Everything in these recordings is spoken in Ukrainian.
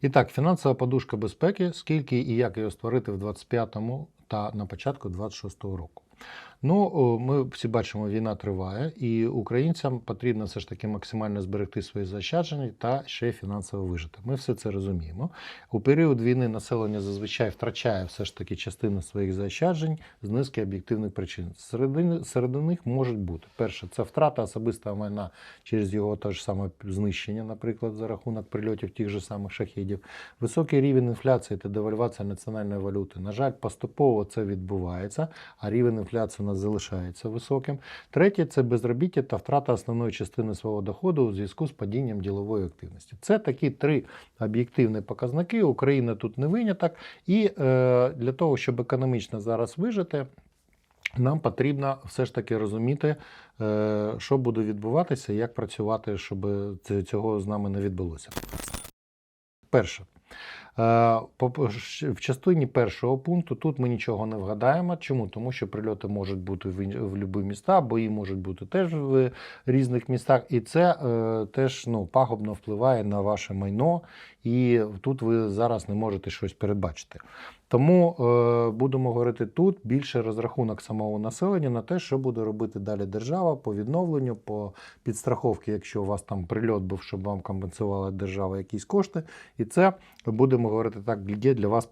І так, фінансова подушка безпеки, скільки і як її створити в 25-му та на початку 26-го року. Ну, ми всі бачимо, війна триває, і українцям потрібно все ж таки максимально зберегти свої заощадження та ще фінансово вижити. Ми все це розуміємо. У період війни населення зазвичай втрачає все ж таки частину своїх заощаджень з низки об'єктивних причин. Серед, серед них можуть бути перше, це втрата особистого майна через його те ж саме знищення, наприклад, за рахунок прильотів тих же самих шахідів, високий рівень інфляції та девальвація національної валюти. На жаль, поступово це відбувається, а рівень інфляції нас залишається високим. Третє це безробіття та втрата основної частини свого доходу у зв'язку з падінням ділової активності. Це такі три об'єктивні показники. Україна тут не виняток. І е, для того, щоб економічно зараз вижити. Нам потрібно все ж таки розуміти, е, що буде відбуватися, як працювати, щоб цього з нами не відбулося. Перше. Е, В частині першого пункту тут ми нічого не вгадаємо. Чому? Тому що прильоти можуть бути в, в будь-які міста, бої можуть бути теж в різних містах, і це е, теж ну, пагубно впливає на ваше майно, і тут ви зараз не можете щось передбачити. Тому е, будемо говорити тут більше розрахунок самого населення на те, що буде робити далі держава по відновленню, по підстраховці, якщо у вас там прильот був, щоб вам компенсувала держава якісь кошти. І це будемо говорити так, є для вас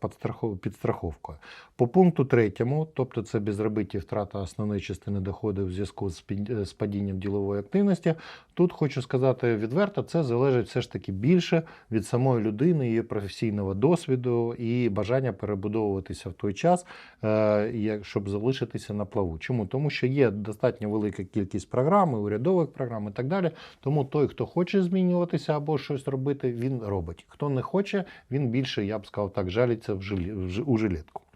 підстраховкою. По пункту третьому, тобто це безробіття і втрата основної частини доходу в зв'язку з падінням ділової активності. Тут хочу сказати відверто, це залежить все ж таки більше від самої людини, її професійного досвіду і бажання перебудовуватися в той час, е, щоб залишитися на плаву. Чому? Тому що є достатньо велика кількість програм, урядових програм і так далі. Тому той, хто хоче змінюватися або щось робити, він робить. Хто не хоче, він більше, я б сказав так, жаліться в жилі, у жилетку.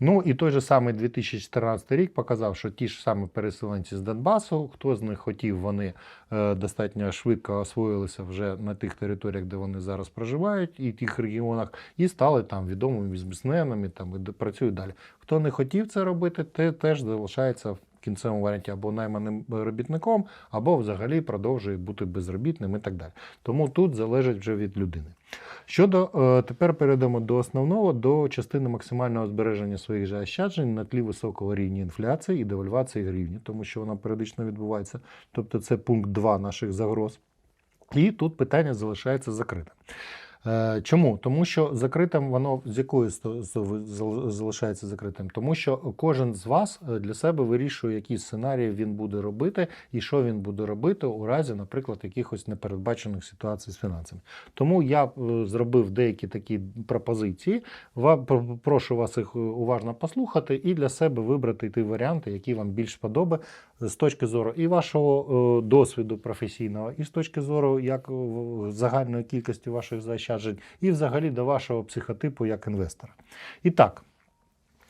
Ну і той же самий 2014 рік показав, що ті ж самі переселенці з Донбасу, хто з них хотів, вони е, достатньо швидко освоїлися вже на тих територіях, де вони зараз проживають, і тих регіонах, і стали там відомими бізнесменами, там і працюють далі. Хто не хотів це робити, те теж залишається в кінцевому варіанті або найманим робітником, або взагалі продовжує бути безробітним і так далі. Тому тут залежить вже від людини. Щодо е, тепер перейдемо до основного, до частини максимального збереження своїх же ощаджень на тлі високого рівня інфляції і девальвації гривні, тому що вона періодично відбувається. Тобто це пункт 2 наших загроз. І тут питання залишається закритим. Е, Чому? Тому що закритим воно з якої залишається закритим? Тому що кожен з вас е, для себе вирішує, які сценарії він буде робити, і що він буде робити у разі, наприклад, якихось непередбачених ситуацій з фінансами. Тому я е, зробив деякі такі пропозиції. Ва- про- Прошу вас їх уважно послухати і для себе вибрати ті варіанти, які вам більш подобають з точки зору і вашого досвіду професійного, і з точки зору як загальної кількості ваших заощаджень, і взагалі до вашого психотипу як інвестора. І так.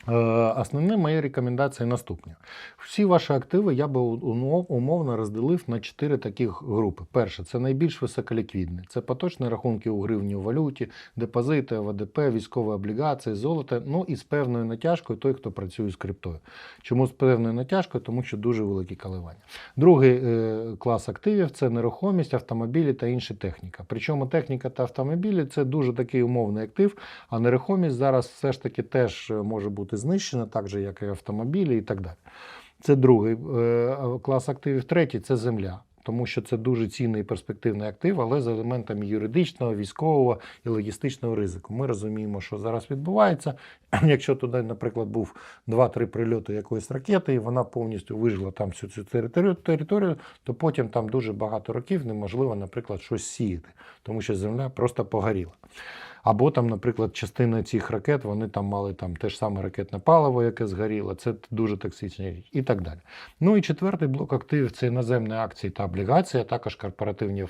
Е, Основні мої рекомендації наступні. Всі ваші активи я би умовно розділив на чотири таких групи. Перше, це найбільш високоліквідні. Це поточні рахунки у гривні у валюті, депозити, ОВДП, військові облігації, золото. Ну і з певною натяжкою той, хто працює з криптою. Чому з певною натяжкою? Тому що дуже великі коливання. Другий е, клас активів це нерухомість, автомобілі та інша техніка. Причому техніка та автомобілі це дуже такий умовний актив, а нерухомість зараз все ж таки теж е, може бути знищена, так же, як і автомобілі і так далі. Це другий е, клас активів. Третій це земля. Тому що це дуже цінний і перспективний актив, але з елементами юридичного, військового і логістичного ризику. Ми розуміємо, що зараз відбувається. Якщо туди, наприклад, був 2-3 прильоти якоїсь ракети, і вона повністю вижила там всю цю територію, територію, то потім там дуже багато років неможливо, наприклад, щось сіяти, тому що земля просто погоріла. Або там, наприклад, частина цих ракет вони там мали там те ж саме ракетне паливо, яке згоріло. Це дуже токсична річ і так далі. Ну і четвертий блок активів це іноземні акції та облігації, а також корпоративні е,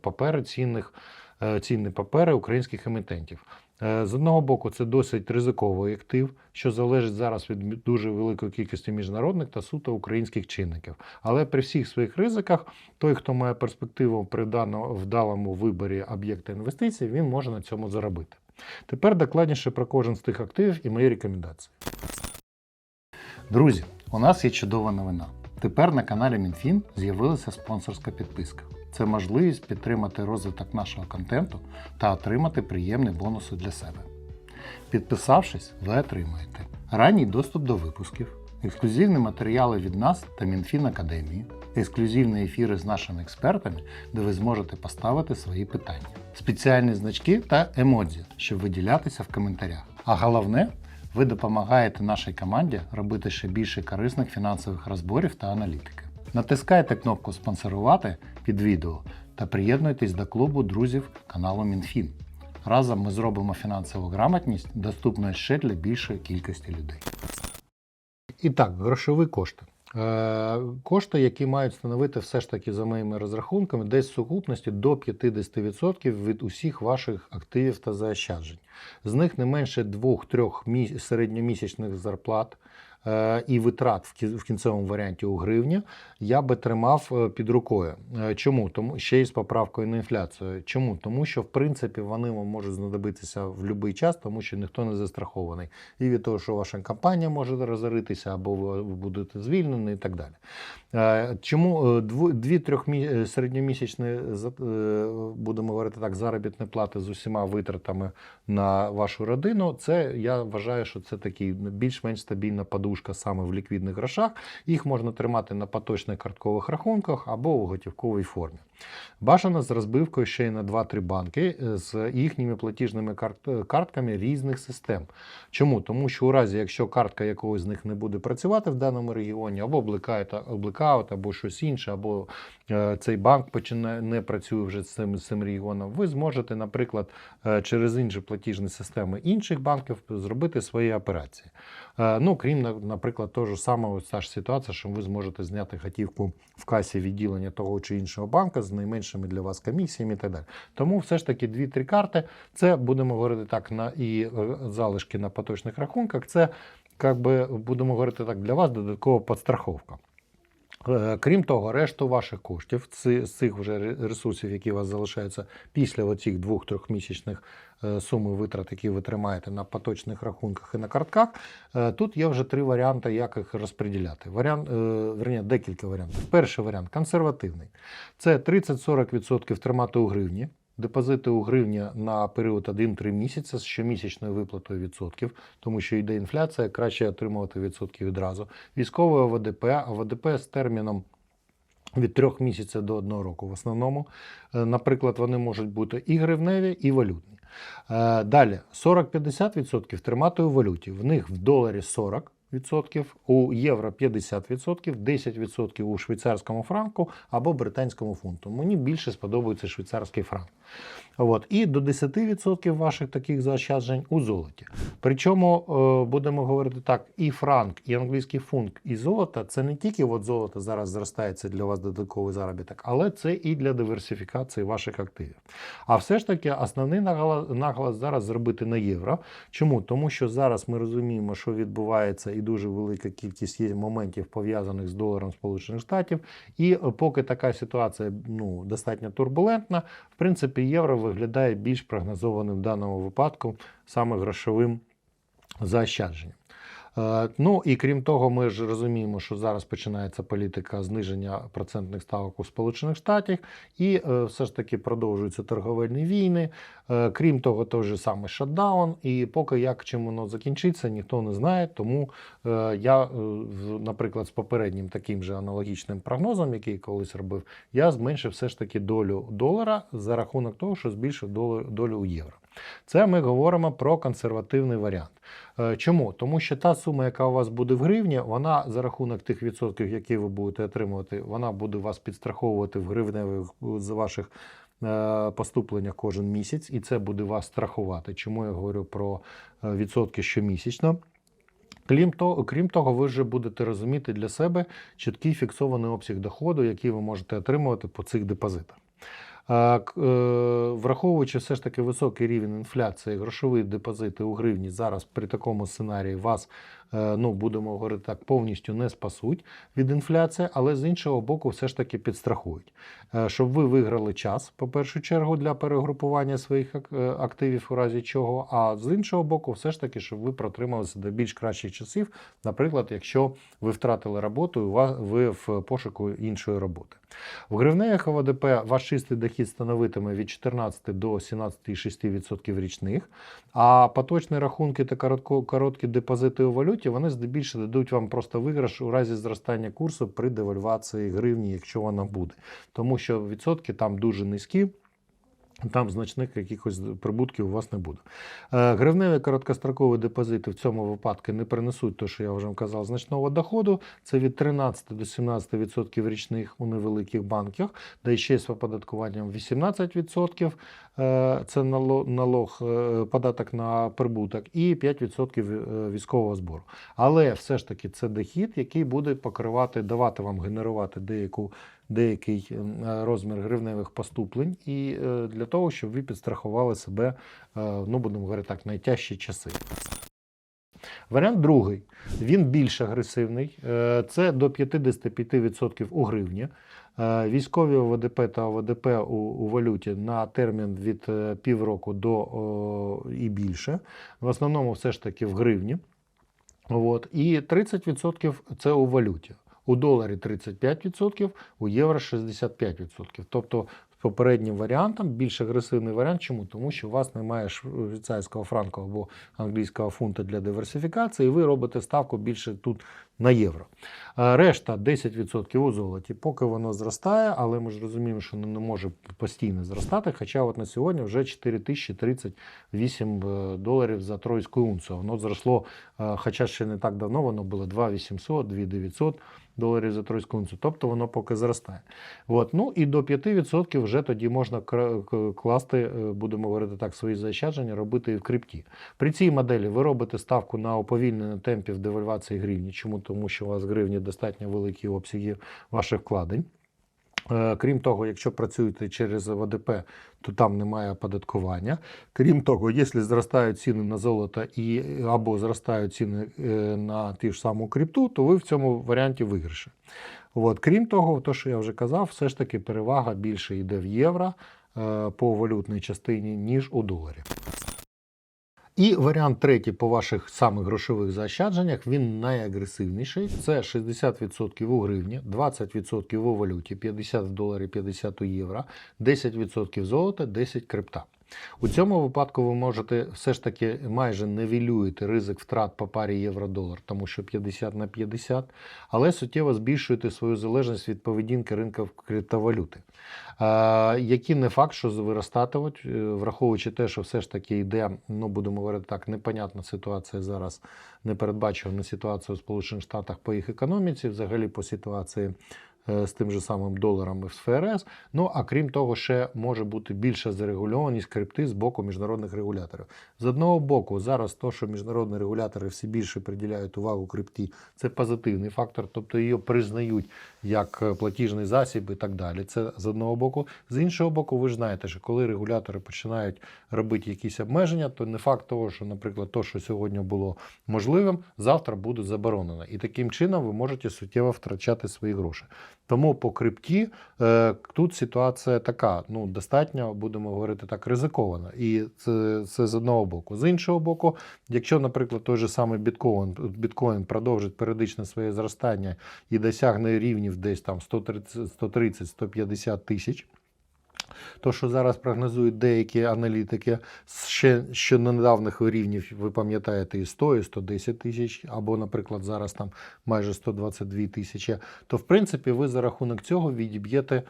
папери цінних. е, Цінні папери українських емітентів. Е, З одного боку, це досить ризиковий актив, що залежить зараз від дуже великої кількості міжнародних та суто українських чинників. Але при всіх своїх ризиках, той, хто має перспективу при даному вдалому виборі об'єкта інвестицій, він може на цьому заробити. Тепер докладніше про кожен з тих активів і мої рекомендації. Друзі, у нас є чудова новина. Тепер на каналі МінФін з'явилася спонсорська підписка. Це можливість підтримати розвиток нашого контенту та отримати приємні бонуси для себе. Підписавшись, ви отримаєте ранній доступ до випусків, ексклюзивні матеріали від нас та Мінфін Академії, ексклюзивні ефіри з нашими експертами, де ви зможете поставити свої питання, спеціальні значки та емодзі, щоб виділятися в коментарях. А головне, ви допомагаєте нашій команді робити ще більше корисних фінансових розборів та аналітики. Натискайте кнопку Спонсорувати під відео та приєднуйтесь до клубу друзів каналу Мінфін. Разом ми зробимо фінансову грамотність доступною ще для більшої кількості людей. І так, грошові кошти. Е, Кошти, які мають становити все ж таки за моїми розрахунками, десь в сукупності до 50% від усіх ваших активів та заощаджень. З них не менше 2-3 мі- середньомісячних зарплат і витрат в кінцевому варіанті у гривні я би тримав е, під рукою. Е, Чому? Тому ще й з поправкою на інфляцію. Чому? Тому що в принципі вони вам можуть знадобитися в будь-який час, тому що ніхто не застрахований. І від того, що ваша компанія може розоритися, або ви будете звільнені, і так далі. Е, Чому е, дві-трьох мі- е, середньомісячні е, будемо говорити так, заробітні плати з усіма витратами на вашу родину? Це я вважаю, що це такий більш-менш стабільна подушка саме в ліквідних грошах. Їх можна тримати на поточних карткових рахунках або у готівковій формі. Бажано з розбивкою ще й на 2-3 банки е, з їхніми платіжними е, картками різних систем. Чому? Тому що у разі, якщо картка якогось з них не буде працювати в даному регіоні, або блекаут, або щось інше, або е, цей банк починає не працює вже з цим, з цим регіоном, ви зможете, наприклад, через інші платіжні системи інших банків зробити свої операції. Ну, крім, наприклад, того ж самого та ж ситуація, що ви зможете зняти готівку в касі відділення того чи іншого банка з найменшими для вас комісіями і так далі. Тому все ж таки 2-3 карти, це будемо говорити так, на і е, залишки на поточних рахунках. Це як би будемо говорити так для вас додаткова підстраховка. Е, Крім того, решту ваших коштів з цих вже ресурсів, які у вас залишаються після оцих двох-трьохмісячних місячних суми витрат, які ви тримаєте на поточних рахунках і на картках, е, тут є вже три варіанти, як їх розподіляти. Варіант, е, верні, декілька варіантів. Перший варіант консервативний. Це 30-40% тримати у гривні. Депозити у гривні на період 1-3 місяці з щомісячною виплатою відсотків, тому що йде інфляція, краще отримувати відсотки відразу. Військове ОВДП, ОВДП з терміном від трьох місяців до одного року. В основному, Е, наприклад, вони можуть бути і гривневі, і валютні. Е, Далі 40-50% тримати у валюті. В них в доларі 40%. У євро 50%, 10% у швейцарському франку або британському фунту. Мені більше сподобається швейцарський франк. От. І до 10% ваших таких заощаджень у золоті. Причому е, будемо говорити так: і франк, і англійський фунт, і золото це не тільки от золото зараз зростається для вас додатковий заробіток, але це і для диверсифікації ваших активів. А все ж таки, основний наголос, зараз зробити на євро. Чому? Тому що зараз ми розуміємо, що відбувається, і дуже велика кількість є моментів пов'язаних з доларом Сполучених Штатів. І е, поки така ситуація ну, достатньо турбулентна, в принципі, євро виглядає більш прогнозованим в даному випадку саме грошовим заощадженням. Е, Ну і крім того, ми ж розуміємо, що зараз починається політика зниження процентних ставок у Сполучених Штатах, і е, все ж таки продовжуються торговельні війни. Е, Крім того, той же самий шатдаун. І поки як чим воно закінчиться, ніхто не знає. Тому я, наприклад, з попереднім таким же аналогічним прогнозом, який колись робив, я зменшив все ж таки долю долара за рахунок того, що збільшив долю, долю у євро. Це ми говоримо про консервативний варіант. Е, Чому? Тому що та сума, яка у вас буде в гривні, вона за рахунок тих відсотків, які ви будете отримувати, вона буде вас підстраховувати в гривневих з ваших е, поступленнях кожен місяць, і це буде вас страхувати. Чому я говорю про е, відсотки щомісячно? Крім того, крім того, ви вже будете розуміти для себе чіткий фіксований обсяг доходу, який ви можете отримувати по цих депозитах. Е, Враховуючи все ж таки високий рівень інфляції, грошові депозити у гривні зараз при такому сценарії вас, ну будемо говорити так, повністю не спасуть від інфляції, але з іншого боку, все ж таки підстрахують. Е, Щоб ви виграли час, по першу чергу, для перегрупування своїх е, активів у разі чого. А з іншого боку, все ж таки, щоб ви протрималися до більш кращих часів, наприклад, якщо ви втратили роботу, і ви в пошуку іншої роботи. В гривневих ОВДП ваш чистий дохід становитиме від 14 до 17,6% річних, а поточні рахунки та короткі депозити у валюті вони здебільшого дадуть вам просто виграш у разі зростання курсу при девальвації гривні, якщо вона буде. Тому що відсотки там дуже низькі. Там значних якихось прибутків у вас не буде. Е, Гривневі короткострокові депозити в цьому випадку не принесуть, то, що я вже казав, значного доходу. Це від 13 до 17% річних у невеликих банках, де ще з оподаткуванням 18%. е, Це налог, е, податок на прибуток, і 5% е, військового збору. Але все ж таки це дохід, який буде покривати, давати вам генерувати деяку деякий е, розмір гривневих поступлень, і е, для того, щоб ви підстрахували себе, е, ну будемо говорити так, найтяжчі часи. Варіант другий. Він більш агресивний. Це до 55% у гривні. Військові ОВДП та ОВДП у, у валюті на термін від півроку до о, і більше. В основному все ж таки в гривні. От. І 30% це у валюті. У доларі 35%, у євро 65%. Тобто з попереднім варіантом більш агресивний варіант. Чому? Тому що у вас немає швейцарського франку або англійського фунта для диверсифікації, і ви робите ставку більше тут на євро. Решта 10% у золоті. Поки воно зростає, але ми ж розуміємо, що воно не може постійно зростати. Хоча от на сьогодні вже 4038 е, доларів за тройську унцію. Воно зросло, е, хоча ще не так давно, воно було 2800, 2900 доларів за тройську унцію. Тобто воно поки зростає. От. Ну і до 5% вже тоді можна класти, е, будемо говорити так, свої заощадження, робити і в крипті. При цій моделі ви робите ставку на уповільнення темпів девальвації гривні. Чому? Тому що у вас гривні достатньо великі обсяги ваших вкладень. Е, Крім того, якщо працюєте через ВДП, то там немає оподаткування. Крім того, якщо зростають ціни на золото і або зростають ціни е, на ті ж саму крипту, то ви в цьому варіанті виграші. От. Крім того, то, що я вже казав, все ж таки перевага більше йде в євро е, по валютній частині, ніж у доларі. І варіант третій по ваших самих грошових заощадженнях він найагресивніший. Це 60% у гривні, 20% у валюті, 50 в доларі, 50 у євро, 10% золота, 10 крипта. У цьому випадку ви можете все ж таки майже невілюєте ризик втрат по парі євро-долар, тому що 50 на 50, але суттєво збільшуєте свою залежність від поведінки ринку криптовалюти. Які не факт, що виростатимуть, е, враховуючи те, що все ж таки йде, ну будемо говорити так, непонятна ситуація зараз, непередбачувана ситуація у Сполучених Штатах по їх економіці, взагалі по ситуації з тим же самим доларами в ФРС. Ну а крім того, ще може бути більша зарегульованість крипти з боку міжнародних регуляторів. З одного боку, зараз то, що міжнародні регулятори все більше приділяють увагу крипті, це позитивний фактор, тобто її признають як е, платіжний засіб і так далі. Це з одного боку. З іншого боку, ви ж знаєте, що коли регулятори починають робити якісь обмеження, то не факт того, що, наприклад, то, що сьогодні було можливим, завтра буде заборонено. І таким чином ви можете суттєво втрачати свої гроші. Тому по крипті е, тут ситуація така, ну достатньо, будемо говорити так, ризикована. І це, це з одного боку. З іншого боку, якщо, наприклад, той же самий біткоін, біткоін продовжить періодичне своє зростання і досягне рівнів десь там 130-150 тисяч. То, що зараз прогнозують деякі аналітики, ще на недавніх рівнів, ви пам'ятаєте, і 100, і 110 тисяч, або, наприклад, зараз там майже 122 тисячі, то в принципі ви за рахунок цього відіб'єте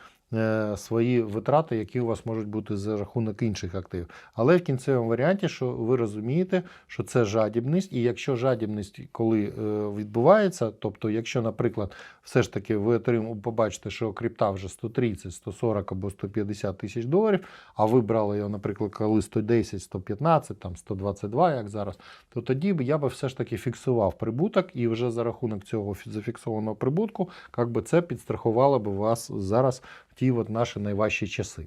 свої витрати, які у вас можуть бути за рахунок інших активів. Але в кінцевому варіанті, що ви розумієте, що це жадібність, і якщо жадібність, коли е, відбувається, тобто, якщо, наприклад, все ж таки ви побачите, що крипта вже 130, 140 або 150 тисяч доларів, а ви брали його, наприклад, коли 110, 115, там 122, як зараз, то тоді б я би все ж таки фіксував прибуток, і вже за рахунок цього зафіксованого прибутку, як би це підстрахувало б вас зараз ті от наші найважчі часи.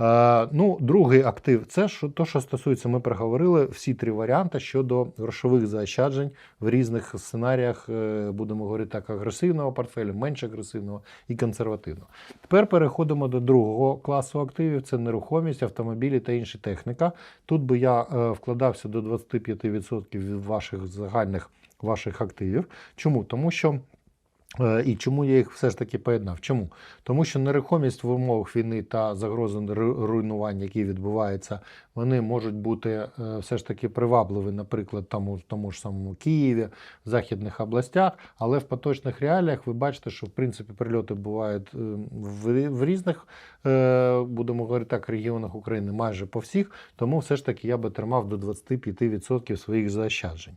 Е, ну, другий актив це то, що стосується, ми проговорили всі три варіанти щодо грошових заощаджень в різних сценаріях, е, будемо говорити так, агресивного портфелю, менш агресивного і консервативного. Тепер переходимо до другого класу активів: це нерухомість, автомобілі та інша техніка. Тут би я е, вкладався до 25% від ваших загальних ваших активів. Чому? Тому що. Е, І чому я їх все ж таки поєднав? Чому? Тому що нерухомість в умовах війни та загрози ру- руйнувань, які відбуваються, вони можуть бути е, все ж таки привабливі, наприклад, там тому ж самому Києві, в західних областях. Але в поточних реаліях ви бачите, що в принципі прильоти бувають е, в, різних, будемо говорити так, регіонах України, майже по всіх. Тому все ж таки я би тримав до 25% своїх заощаджень.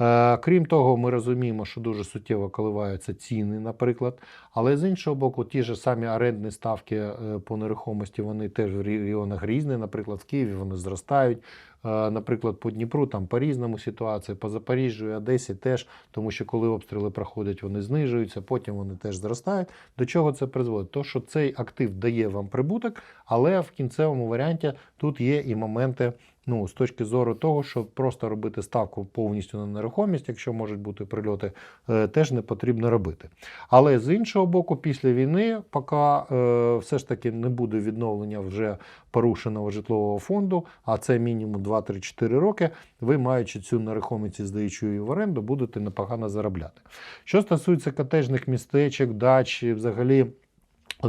Е, Крім того, ми розуміємо, що дуже суттєво коливаються ціни, наприклад. Але з іншого боку, ті ж самі орендні ставки е, по нерухомості, вони теж в регіонах різні. Наприклад, в Києві вони зростають. Е, Наприклад, по Дніпру там по-різному ситуація, по Запоріжжю і Одесі теж, тому що коли обстріли проходять, вони знижуються, потім вони теж зростають. До чого це призводить? То, що цей актив дає вам прибуток, але в кінцевому варіанті тут є і моменти. Ну, з точки зору того, щоб просто робити ставку повністю на нерухомість, якщо можуть бути прильоти, е, теж не потрібно робити. Але з іншого боку, після війни, поки е, все ж таки не буде відновлення вже порушеного житлового фонду, а це мінімум 2-3-4 роки, ви, маючи цю нерухомість здаючи її в оренду, будете непогано заробляти. Що стосується котежних містечок, дач, взагалі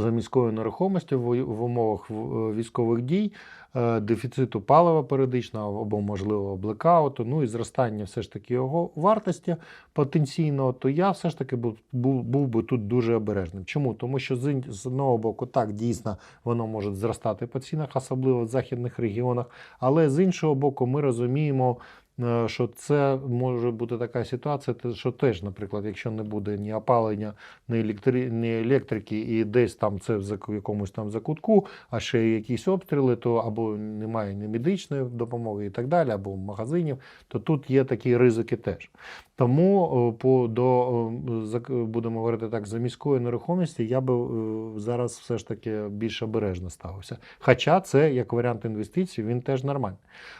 за міською нерухомістю в, умовах військових дій, е, дефіциту палива періодичного або можливо блекауту, ну і зростання все ж таки його вартості потенційного, то я все ж таки був, був, був би тут дуже обережним. Чому? Тому що з одного боку, так дійсно воно може зростати по цінах, особливо в західних регіонах, але з іншого боку, ми розуміємо. Е, Що це може бути така ситуація, що теж, наприклад, якщо не буде ні опалення, ні, електри... ні електрики, і десь там це в якомусь там закутку, а ще якісь обстріли, то або немає ні медичної допомоги і так далі, або магазинів, то тут є такі ризики теж. Тому по до будемо говорити так, за міської нерухомості я би е, зараз все ж таки більш обережно ставився. Хоча це як варіант інвестицій, він теж нормальний,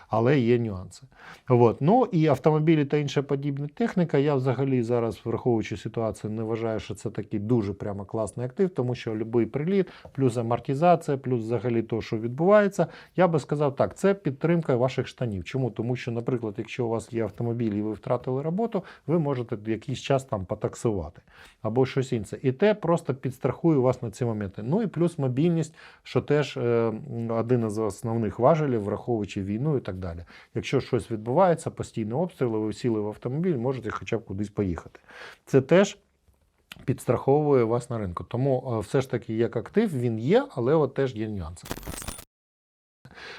але є нюанси. От. Ну і автомобілі та інша подібна техніка. Я взагалі зараз, враховуючи ситуацію, не вважаю, що це такий дуже прямо класний актив, тому що будь-який приліт, плюс амортизація, плюс взагалі то, що відбувається, я би сказав так, це підтримка ваших штанів. Чому? Тому що, наприклад, якщо у вас є автомобіль і ви втратили роботу, ви можете якийсь час там потаксувати або щось інше. І те просто підстрахує вас на ці моменти. Ну і плюс мобільність, що теж е, один із основних важелів, враховуючи війну і так далі. Якщо щось відбувається, постійні обстріли, ви сіли в автомобіль, можете хоча б кудись поїхати. Це теж підстраховує вас на ринку. Тому е, все ж таки як актив він є, але от теж є нюанси.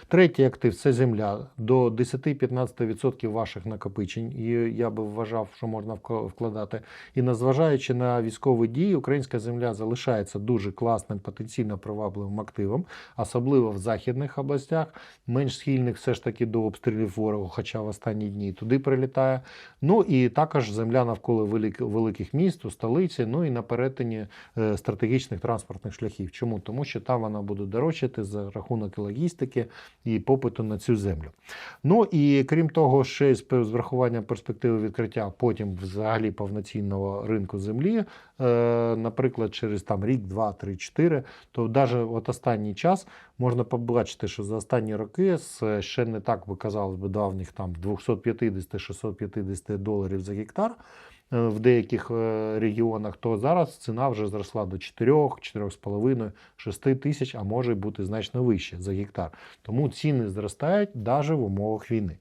Третій актив це земля до 10-15% ваших накопичень. І я би вважав, що можна вк- вкладати. І незважаючи на військові дії, українська земля залишається дуже класним, потенційно привабливим активом, особливо в західних областях, менш схильних все ж таки до обстрілів ворогу, хоча в останні дні туди прилітає. Ну і також земля навколо великих міст, у столиці, ну і на перетині е, стратегічних транспортних шляхів. Чому? Тому що там вона буде дорожчати за рахунок логістики і попиту на цю землю. Ну і крім того, ще з врахуванням перспективи відкриття потім взагалі повноцінного ринку землі, наприклад, через там рік, два, три, чотири, то навіть от останній час можна побачити, що за останні роки з ще не так би казалось би давніх там 250-650 доларів за гектар. е, В деяких е, регіонах, то зараз ціна вже зросла до 4, 4,5, 6 тисяч, а може бути значно вище за гектар. Тому ціни зростають навіть в умовах війни.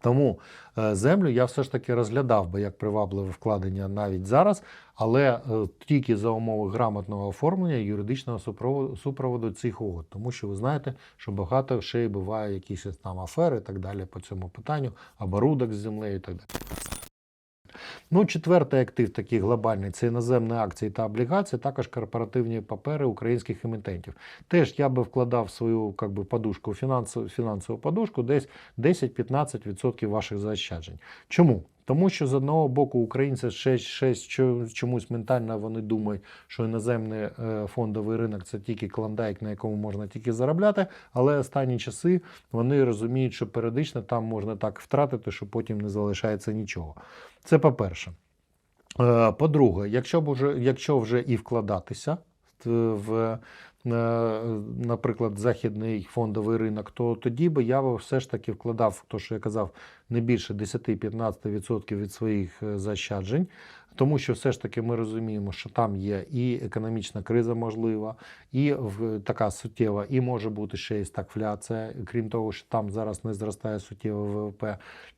Тому е, землю я все ж таки розглядав би як привабливе вкладення навіть зараз, але е, тільки за умови грамотного оформлення юридичного супроводу, супроводу цих угод. Тому що ви знаєте, що багато ще й буває якісь там афери і так далі по цьому питанню, оборудок з землею і так далі. Ну, четвертий актив такий глобальний це іноземні акції та облігації, також корпоративні папери українських емітентів. Теж я би вкладав свою как би, подушку, фінансову, фінансову подушку десь 10-15% ваших заощаджень. Чому? Тому що з одного боку українці ще, ще чомусь ментально вони думають, що іноземний е, фондовий ринок це тільки клондайк, на якому можна тільки заробляти. Але останні часи вони розуміють, що періодично там можна так втратити, що потім не залишається нічого. Це по-перше. Е, По-друге, якщо б якщо вже і вкладатися в, е, наприклад, західний фондовий ринок, то тоді би я все ж таки вкладав, то що я казав, не більше 10-15% від своїх е, заощаджень. Тому що все ж таки ми розуміємо, що там є і економічна криза можлива, і така суттєва, і може бути ще і стагфляція, крім того, що там зараз не зростає суттєво ВВП.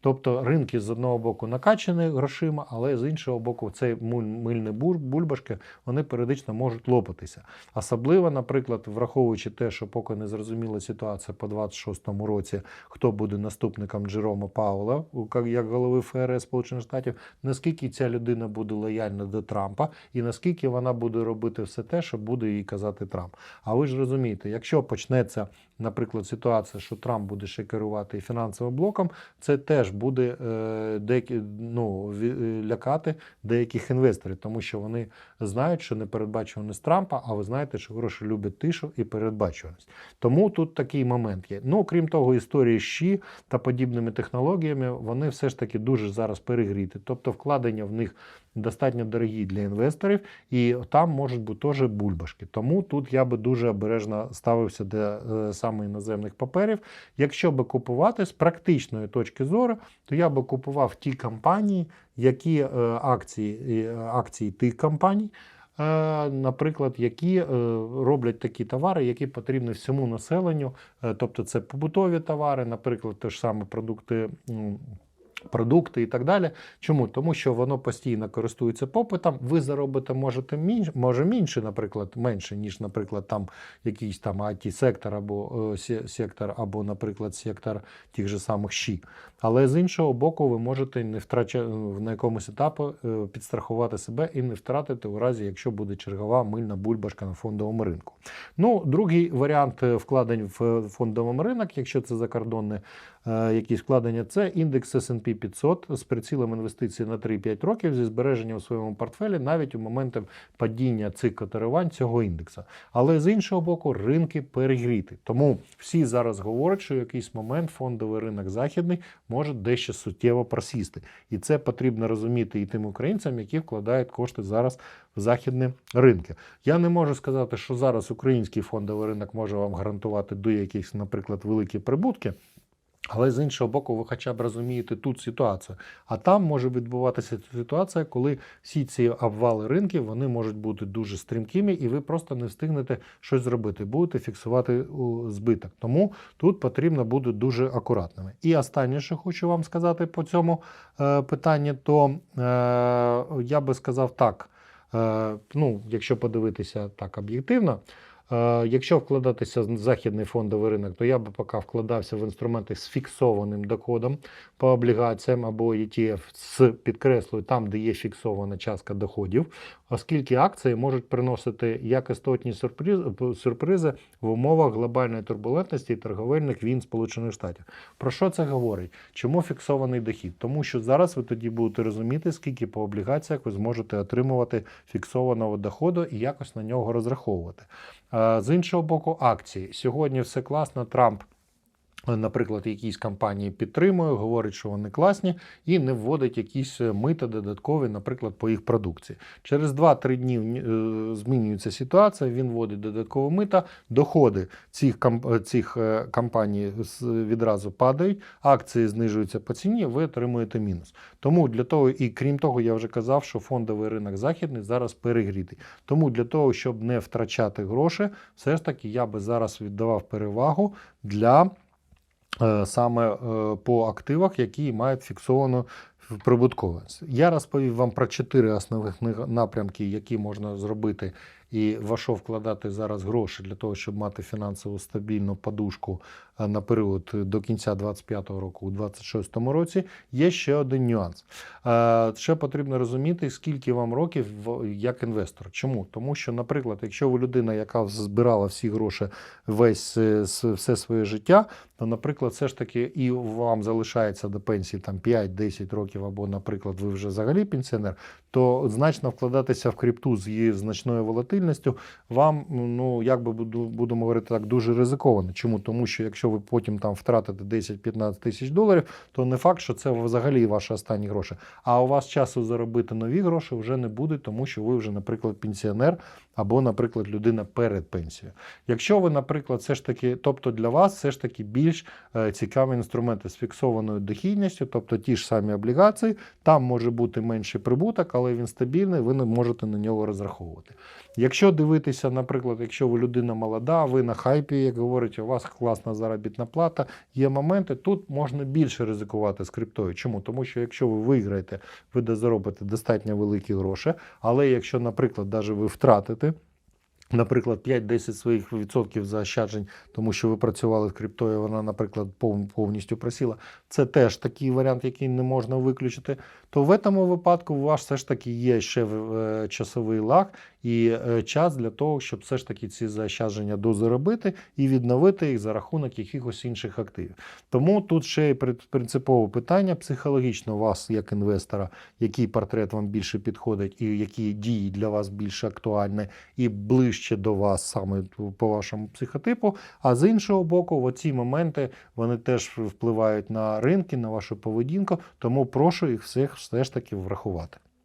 Тобто ринки з одного боку накачані грошима, але з іншого боку, цей мильні бульбашки вони періодично можуть лопатися. Особливо, наприклад, враховуючи те, що поки не зрозуміла ситуація по 26-му році, хто буде наступником Джерома Паула, як голови ФРС Сполучених Штатів, наскільки ця людина буде лояльна до Трампа, і наскільки вона буде робити все те, що буде їй казати Трамп. А ви ж розумієте, якщо почнеться, наприклад, ситуація, що Трамп буде ще керувати фінансовим блоком, це теж буде е, деякі, ну, е, лякати деяких інвесторів, тому що вони знають, що непередбачуваність Трампа, а ви знаєте, що гроші люблять тишу і передбачуваність. Тому тут такий момент є. Ну, крім того, історії щі та подібними технологіями, вони все ж таки дуже зараз перегріті. Тобто вкладення в них достатньо дорогі для інвесторів, і там можуть бути теж бульбашки. Тому тут я би дуже обережно ставився до е, саме іноземних паперів. Якщо би купувати з практичної точки зору, то я би купував ті компанії, які е, акції, е, акції тих компаній. е, Наприклад, які роблять такі товари, які потрібні всьому населенню, тобто це побутові товари, наприклад, те ж саме продукти. Продукти і так далі. Чому? Тому що воно постійно користується попитом. Ви заробите можете мінш, може менше, наприклад, менше, ніж, наприклад, там якийсь там it сектор або е, сектор, або, наприклад, сектор тих же самих щі. Але з іншого боку, ви можете не втрача... на якомусь етапі е, підстрахувати себе і не втратити у разі, якщо буде чергова мильна бульбашка на фондовому ринку. Ну, другий варіант е, вкладень в фондовий ринок, якщо це закордонне е, якісь вкладення, це індекс S&P 500 з прицілом інвестицій на 3-5 років зі збереженням у своєму портфелі навіть у моменти падіння цих котирувань цього індекса. Але з іншого боку, ринки перегріти. Тому всі зараз говорять, що в якийсь момент фондовий ринок західний може дещо суттєво просісти. І це потрібно розуміти і тим українцям, які вкладають кошти зараз в західні ринки. Я не можу сказати, що зараз український фондовий ринок може вам гарантувати до якихось, наприклад, великі прибутки. Але з іншого боку, ви хоча б розумієте тут ситуацію. А там може відбуватися ситуація, коли всі ці обвали ринків вони можуть бути дуже стрімкими, і ви просто не встигнете щось зробити. Будете фіксувати збиток. Тому тут потрібно бути дуже акуратними. І останнє, що хочу вам сказати по цьому е, питанні, то е, я би сказав так. Е, ну, якщо подивитися так об'єктивно, Якщо вкладатися в західний фондовий ринок, то я би поки вкладався в інструменти з фіксованим доходом по облігаціям або ETF з підкреслюю там, де є фіксована частка доходів, оскільки акції можуть приносити як істотні сюрпризи, сюрпризи в умовах глобальної турбулентності і торговельних війн Сполучених Штатів. Про що це говорить? Чому фіксований дохід? Тому що зараз ви тоді будете розуміти, скільки по облігаціях ви зможете отримувати фіксованого доходу і якось на нього розраховувати. А, З іншого боку, акції. Сьогодні все класно. Трамп, е, наприклад, якісь компанії підтримує, говорить, що вони класні, і не вводить якісь е, мита додаткові, наприклад, по їх продукції. Через 2-3 дні е, змінюється ситуація. Він вводить додаткове мита, доходи цих е, цих компаній відразу падають, акції знижуються по ціні, ви отримуєте мінус. Тому для того, і крім того, я вже казав, що фондовий ринок західний зараз перегрітий. Тому для того, щоб не втрачати гроші, все ж таки я би зараз віддавав перевагу для саме е, по активах, які мають фіксовану прибутковість. Я розповів вам про чотири основних напрямки, які можна зробити. І во що вкладати зараз гроші для того, щоб мати фінансову стабільну подушку е, на період до кінця 2025 року, у 2026 році, є ще один нюанс. Ще потрібно розуміти, скільки вам років як інвестор. Чому? Тому що, наприклад, якщо ви людина, яка збирала всі гроші весь е, все своє життя, то, наприклад, все ж таки і вам залишається до пенсії там 5-10 років, або, наприклад, ви вже взагалі пенсіонер, то значно вкладатися в крипту з її значною волатильністю, вам, ну як би будемо говорити так, дуже ризиковано. Чому? Тому що якщо ви потім там втратите 10-15 тисяч доларів, то не факт, що це взагалі ваші останні гроші. А у вас часу заробити нові гроші вже не буде, тому що ви вже, наприклад, пенсіонер або, наприклад, людина перед пенсією. Якщо ви, наприклад, все ж таки, тобто для вас все ж таки більш е, цікаві інструменти з фіксованою дохідністю, тобто ті ж самі облігації, там може бути менший прибуток, але він стабільний, ви не можете на нього розраховувати. Якщо дивитися, наприклад, якщо ви людина молода, ви на хайпі, як говорять, у вас класна заробітна плата, є моменти, тут можна більше ризикувати з криптою. Чому? Тому що якщо ви виграєте, ви заробите достатньо великі гроші, але якщо, наприклад, навіть ви втратите, Наприклад, 5-10 своїх відсотків заощаджень, тому що ви працювали з криптою, вона, наприклад, повністю просіла. Це теж такий варіант, який не можна виключити. То в цьому випадку у вас все ж таки є ще е, часовий лаг і е, час для того, щоб все ж таки ці заощадження дозаробити і відновити їх за рахунок якихось інших активів. Тому тут ще й принципове питання психологічно вас, як інвестора, який портрет вам більше підходить, і які дії для вас більше актуальні і ближче до вас саме по вашому психотипу. А з іншого боку, в оці моменти вони теж впливають на ринки, на вашу поведінку. Тому прошу їх всіх все ж таки врахувати.